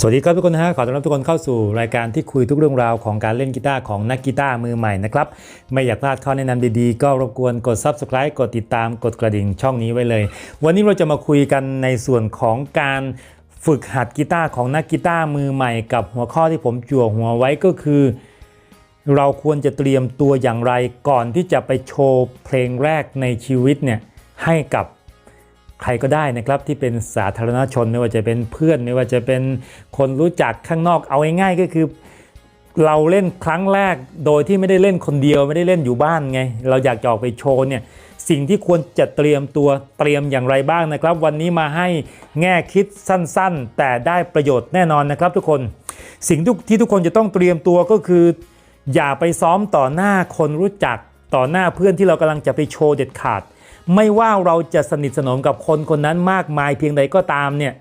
สวัสดีครับทุกคนนะฮะขอต้อนรับทุกคนเข้าสู่รายการที่คุยทุกเรื่องราวของการเล่นกีตาร์ของนักกีตาร์มือใหม่นะครับไม่อยากพลาดข้อแนะนำดีๆ ก็รบกวนกด Subscribe กดติดตามกดกระดิ่งช่องนี้ไว้เลย วันนี้เราจะมาคุยกันในส่วนของการฝึกหัดกีตาร์ของนักกีตาร์มือใหม่ กับหัวข้อที่ผมจั่วหัวไว้ก็คือ เราควรจะเตรียมตัวอย่างไรก่อนที่จะไปโชว์เพลงแรกในชีวิตเนี่ยให้กับ ใครก็ได้นะครับที่เป็นสาธารณชนไม่ว่าจะเป็นเพื่อน ไม่ว่าจะเป็นคนรู้จักข้างนอกเอาง่ายๆก็คือ เราเล่นครั้งแรกโดยที่ไม่ได้เล่นคนเดียวไม่ได้เล่นอยู่บ้านไง เราอยากจะออกไปโชว์เนี่ยสิ่งที่ควรจะเตรียมตัวเตรียมอย่างไรบ้างนะครับ วันนี้มาให้แง่คิดสั้นๆ แต่ได้ประโยชน์แน่นอนนะครับ ทุกคนสิ่งที่ทุกคนจะต้องเตรียมตัวก็คือ อย่าไปซ้อมต่อหน้าคนรู้จักต่อหน้าเพื่อนที่เรากำลังจะไปโชว์เด็ดขาด ไม่ว่าเราจะสนิทสนมกับคนคนนั้นมากมายเพียงใดก็ตามเนี่ย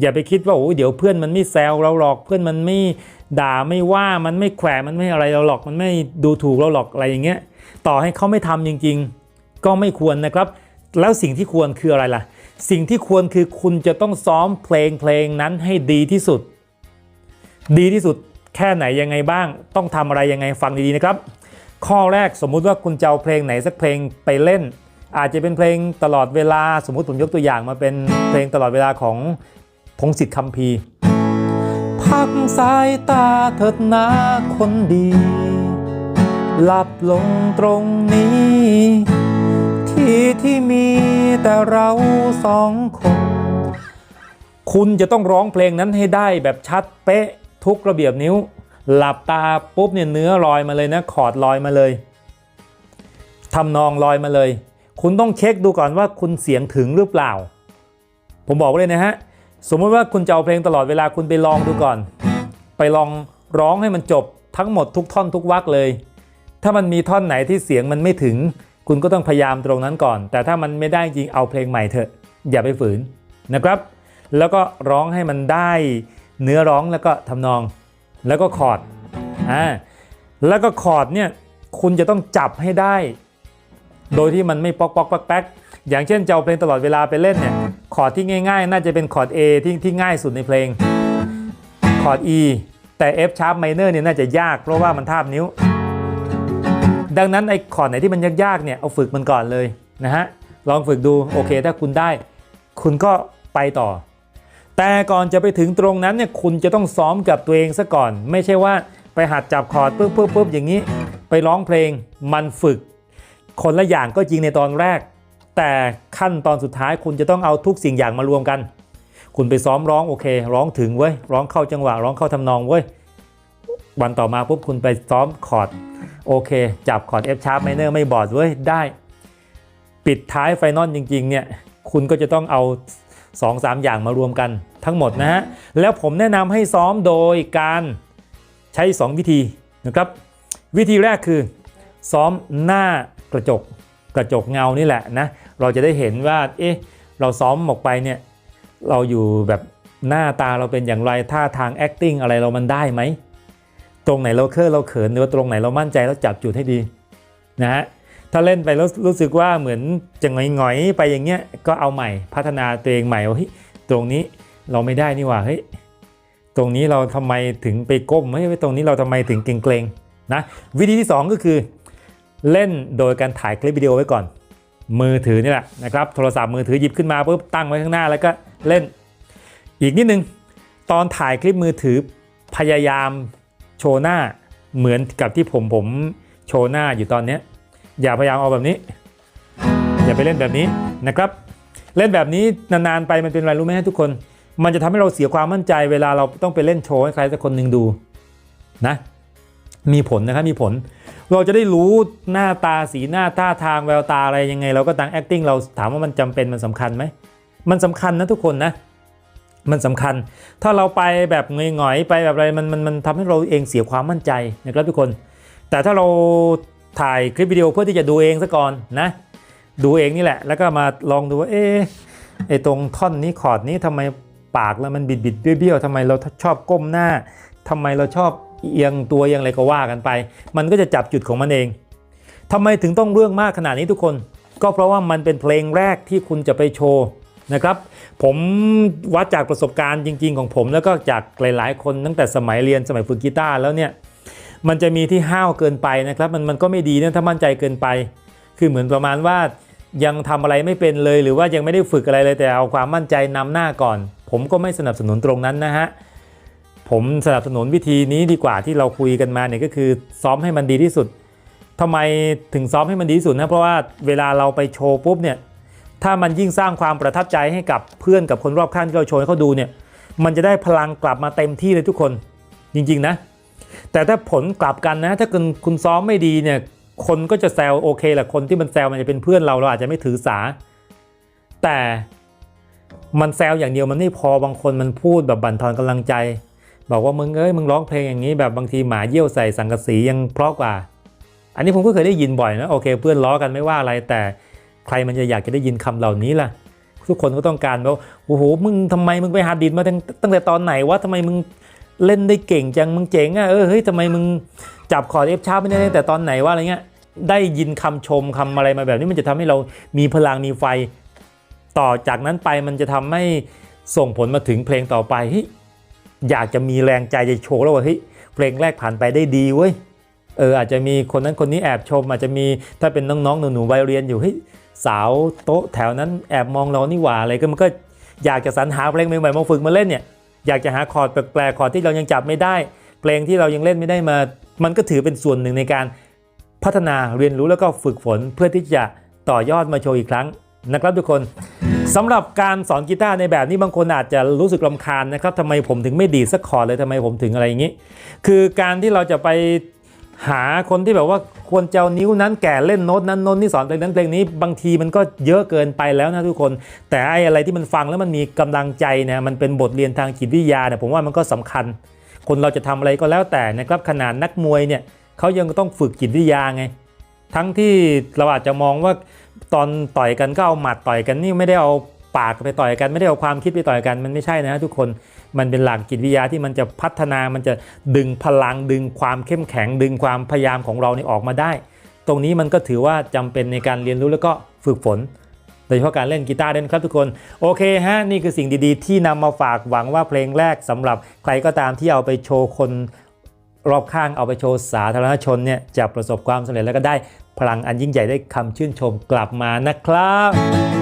อย่าไปคิดว่าโอ้เดี๋ยวเพื่อนมันไม่แซวเราหรอกเพื่อนมันไม่ด่าไม่ว่ามันไม่แขวะมันไม่อะไรเราหรอกมันไม่ดูถูกเราหรอกอะไรอย่างเงี้ยต่อให้เขาไม่ทำจริง ๆ ก็ไม่ควรนะครับ แล้วสิ่งที่ควรคืออะไรล่ะ สิ่งที่ควรคือคุณจะต้องซ้อมเพลงเพลงนั้นให้ดีที่สุด ดีที่สุดแค่ไหนยังไงบ้าง ต้องทำอะไรยังไงฟังดีๆนะครับ ข้อแรกสมมุติว่าคุณจะเอาเพลงไหนสักเพลงไปเล่น อาจจะเป็นเพลงตลอดเวลาสมมุติผมยกตัวอย่างมาเป็นเพลงตลอดเวลาของพงศิษฐ์คำพีพักสายตาเถิดนาคนดี หลับลงตรงนี้ ที่ที่มีแต่เราสองคน คุณจะต้องร้องเพลงนั้นให้ได้แบบชัดเป๊ะทุกระเบียบนิ้ว หลับตาปุ๊บเนี่ยเนื้อลอยมาเลยนะ คอร์ดลอยมาเลยทำนองลอยมาเลย คุณต้องเช็คดูก่อนว่าคุณเสียงถึงหรือเปล่า ผมบอกไว้เลยนะฮะ สมมติว่าคุณจะเอาเพลงตลอดเวลาคุณไปลองดูก่อน ไปลองร้องให้มันจบทั้งหมดทุกท่อนทุกวรรคเลย ถ้ามันมีท่อนไหนที่เสียงมันไม่ถึง คุณก็ต้องพยายามตรงนั้นก่อน แต่ถ้ามันไม่ได้จริงเอาเพลงใหม่เถอะ อย่าไปฝืนนะครับ แล้วก็ร้องให้มันได้เนื้อร้องแล้วก็ทำนอง แล้วก็คอร์ดอ่าแล้วก็คอร์ดเนี่ยคุณจะต้องจับให้ได้ โดยที่มันไม่ป๊อกป๊อกแป๊กแป๊กอย่างเช่นจะเอาเพลงตลอดเวลาไปเล่นเนี่ยคอร์ดที่ง่ายๆ น่าจะเป็นคอร์ด A ที่ที่ง่ายสุดในเพลงคอร์ด E แต่ F sharp minor เนี่ยน่าจะยากเพราะว่ามันทาบนิ้ว ดังนั้นไอ้คอร์ดไหนที่มันยากๆเนี่ยเอาฝึกมันก่อนเลยนะฮะลองฝึกดูโอเค ถ้าคุณได้ คุณก็ไปต่อ แต่ก่อนจะไปถึงตรงนั้นเนี่ยคุณจะต้องซ้อมกับตัวเองซะก่อน ไม่ใช่ว่าไปหัดจับคอร์ดปุ๊บปุ๊บปุ๊บอย่างนี้ ไปร้องเพลงมันฝึก คนละอย่างก็จริงในตอนแรก แต่ขั้นตอนสุดท้ายคุณจะต้องเอาทุกสิ่งอย่างมารวมกัน คุณไปซ้อมร้องโอเค ร้องถึงเว้ยร้องเข้าจังหวะร้องเข้าทำนองเว้ยวันต่อมาปุ๊บคุณไปซ้อมคอร์ดโอเค จับคอร์ด F sharp minor ไม่บอดเว้ยได้ ปิดท้ายไฟนอลจริงๆเนี่ยคุณก็จะต้องเอา 2 3 อย่างมารวมกันทั้งหมดนะฮะแล้วผมแนะนำให้ซ้อมโดยการใช้ 2 วิธีนะครับ วิธีแรกคือ ซ้อมหน้า กระจกกระจกเงานี่แหละนะเราจะได้เห็นว่าเอ๊ะเราซ้อมออกไปเนี่ยเราอยู่แบบหน้าตาเราเป็นอย่างไรท่าทาง acting อะไรเรามันได้ไหมตรงไหนเราเคอะเราเขินหรือว่าตรงไหนเรามั่นใจแล้วจับจุดให้ดีนะฮะถ้าเล่นไปแล้วรู้สึกว่าเหมือนจะหงอยๆไปอย่างเงี้ยก็เอาใหม่พัฒนาตัวเองใหม่ว่าเฮ้ยตรงนี้เราไม่ได้นี่หว่าเฮ้ยตรงนี้เราทำไมถึงไปก้มเฮ้ยตรงนี้เราทำไมถึงเกรงๆนะวิธีที่ 2 ก็คือ เล่นโดยการถ่ายคลิปวิดีโอไว้ก่อน มือถือนี่แหละนะครับโทรศัพท์มือถือหยิบขึ้นมาปุ๊บตั้งไว้ข้างหน้าแล้วก็เล่น อีกนิดนึง ตอนถ่ายคลิปมือถือพยายามโชว์หน้าเหมือนกับที่ผมผมโชว์หน้าอยู่ตอนนี้อย่าพยายามเอาแบบนี้ อย่าไปเล่นแบบนี้นะครับเล่นแบบนี้นานๆไปมันเป็นอะไรรู้ไหมฮะทุกคน มันจะทำให้เราเสียความมั่นใจ เวลาเราต้องไปเล่นโชว์ให้ใครสักคนหนึ่งดูนะมีผลนะครับมีผล เราจะได้รู้หน้าตาสีหน้าท่าทางแววตาอะไรยังไง เราก็ตั้ง acting เราถามว่ามันจำเป็นมันสำคัญไหมมันสำคัญนะทุกคนนะมันสำคัญ ถ้าเราไปแบบหงอยๆไปแบบอะไรมันมันมันทำให้เราเองเสียความมั่นใจนะครับทุกคน แต่ถ้าเราถ่ายคลิปวิดีโอเพื่อที่จะดูเองซะก่อนนะ ดูเองนี่แหละ แล้วก็มาลองดูว่าเอ๊ะไอตรงท่อนนี้คอร์ดนี้ทำไมปากแล้วมันบิดบิดเบี้ยวๆทำไมเราชอบก้มหน้าทำไมเราชอบ เอียงตัวเอียงอะไรก็ว่ากันไป มันก็จะจับจุดของมันเองทำไมถึงต้องเรื่องมากขนาดนี้ทุกคน ก็เพราะว่ามันเป็นเพลงแรกที่คุณจะไปโชว์นะครับ ผมวัดจากประสบการณ์จริง ๆ ของผม แล้วก็จากหลายๆ คนตั้งแต่สมัยเรียนสมัยฝึกกีตาร์แล้วเนี่ยมันจะมีที่ห้าวเกินไปนะครับ มันมันก็ไม่ดีนะถ้ามั่นใจเกินไป คือเหมือนประมาณว่ายังทำอะไรไม่เป็นเลย หรือว่ายังไม่ได้ฝึกอะไรเลยแต่เอาความมั่นใจนำหน้าก่อน ผมก็ไม่สนับสนุนตรงนั้นนะฮะ ผมสนับสนุนวิธีนี้ดีกว่าที่เราคุยกันมาเนี่ยก็คือซ้อมให้มันดีที่สุดทำไมถึงซ้อมให้มันดีที่สุดนะเพราะว่าเวลาเราไปโชว์ปุ๊บเนี่ยถ้ามันยิ่งสร้างความประทับใจให้กับเพื่อนกับคนรอบข้างที่เราโชว์ให้เขาดูเนี่ยมันจะได้พลังกลับมาเต็มที่เลยทุกคนจริงๆนะ แต่ถ้าผลกลับกันนะ ถ้าคุณคุณซ้อมไม่ดีเนี่ยคนก็จะแซวโอเคแหละคนที่มันแซวมันจะเป็นเพื่อนเราเราอาจจะไม่ถือสา แต่มันแซวอย่างเดียวมันไม่พอบางคนมันพูดแบบบั่นทอนกำลังใจ บอกว่ามึงเอ้ยมึงร้องเพลงอย่างนี้แบบบางทีหมาเยี่ยวใส่สังกะสียังเพราะกว่า อันนี้ผมก็เคยได้ยินบ่อยนะโอเค เพื่อนล้อกันไม่ว่าอะไรแต่ใครมันจะอยากจะได้ยินคำเหล่านี้ล่ะ ทุกคนก็ต้องการว่าโอ้โหมึงทำไมมึงไปหาดินมาตั้งตั้งแต่ตอนไหนวะทำไมมึงเล่นได้เก่งจังมึงเจ๋งอะเออเฮ้ยทำไมมึงจับคอร์ดเอฟชาร์ปไม่ได้ตั้งแต่ตอนไหนวะอะไรเงี้ยได้ยินคำชมคำอะไรมาแบบนี้มันจะทำให้เรามีพลังมีไฟ ต่อจากนั้นไปมันจะทำให้ส่งผลมาถึงเพลงต่อไปเฮ้ย อยากจะมีแรงใจจะโชว์แล้วว่าเฮ้ยเพลงแรกผ่านไปได้ดีเว้ยเอออาจจะมีคนนั้นคนนี้แอบชม อาจจะมีถ้าเป็นน้องๆหนูๆวัยเรียนอยู่เฮ้ยสาวโต๊ะแถวนั้นแอบมองเรานี่หว่าอะไรก็มันก็อยากจะสรรหาเพลงใหม่ๆมาฝึกมาเล่นเนี่ยอยากจะหาคอร์ดแปลกๆคอร์ดที่เรายังจับไม่ได้ เพลงที่เรายังเล่นไม่ได้มา มันก็ถือเป็นส่วนหนึ่งในการพัฒนาเรียนรู้แล้วก็ฝึกฝนเพื่อที่จะต่อยอดมาโชว์อีกครั้ง นะครับทุกคนสำหรับการสอนกีตาร์ในแบบนี้บางคนอาจจะรู้สึกลำคาญนะครับทำไมผมถึงไม่ดีสักคอร์ดเลยทำไมผมถึงอะไรอย่างนี้ คือการที่เราจะไปหาคนที่แบบว่าควรจะเอานิ้วนั้นแก่เล่นโน้ตนั้นโน้ตนี่สอนเพลงนั้นเพลงนี้บางทีมันก็เยอะเกินไปแล้วนะทุกคน แต่ไอ้อะไรที่มันฟังแล้วมันมีกำลังใจนี่ยมันเป็นบทเรียนทางจิตวิทยาเนี่ยผมว่ามันก็สำคัญ คนเราจะทำอะไรก็แล้วแต่นะครับขนาดนักมวยเนี่ยเขายังต้องฝึกจิตวิทยาไง ทั้งที่เราอาจจะมองว่า ตอนต่อยกันก็เอาหมัดต่อยกันนี่ไม่ได้เอาปากไปต่อยกันไม่ได้เอาความคิดไปต่อยกันมันไม่ใช่นะทุกคนมันเป็นหลักจิตวิทยาที่มันจะพัฒนามันจะดึงพลังดึงความเข้มแข็ง ดึงความพยายามของเรานี่ออกมาได้ ตรงนี้มันก็ถือว่าจำเป็นในการเรียนรู้แล้วก็ฝึกฝนโดยเฉพาะการเล่นกีตาร์ด้วยนครับทุกคนโอเคฮะนี่คือสิ่งดีๆ ที่นำมาฝากหวังว่าเพลงแรกสำหรับใครก็ตามที่เอาไปโชว์คนรอบข้างเอาไปโชว์สาธารณชนเนี่ยจะประสบความสำเร็จแล้วก็ได้ พลังอันยิ่งใหญ่ได้คำชื่นชมกลับมานะครับ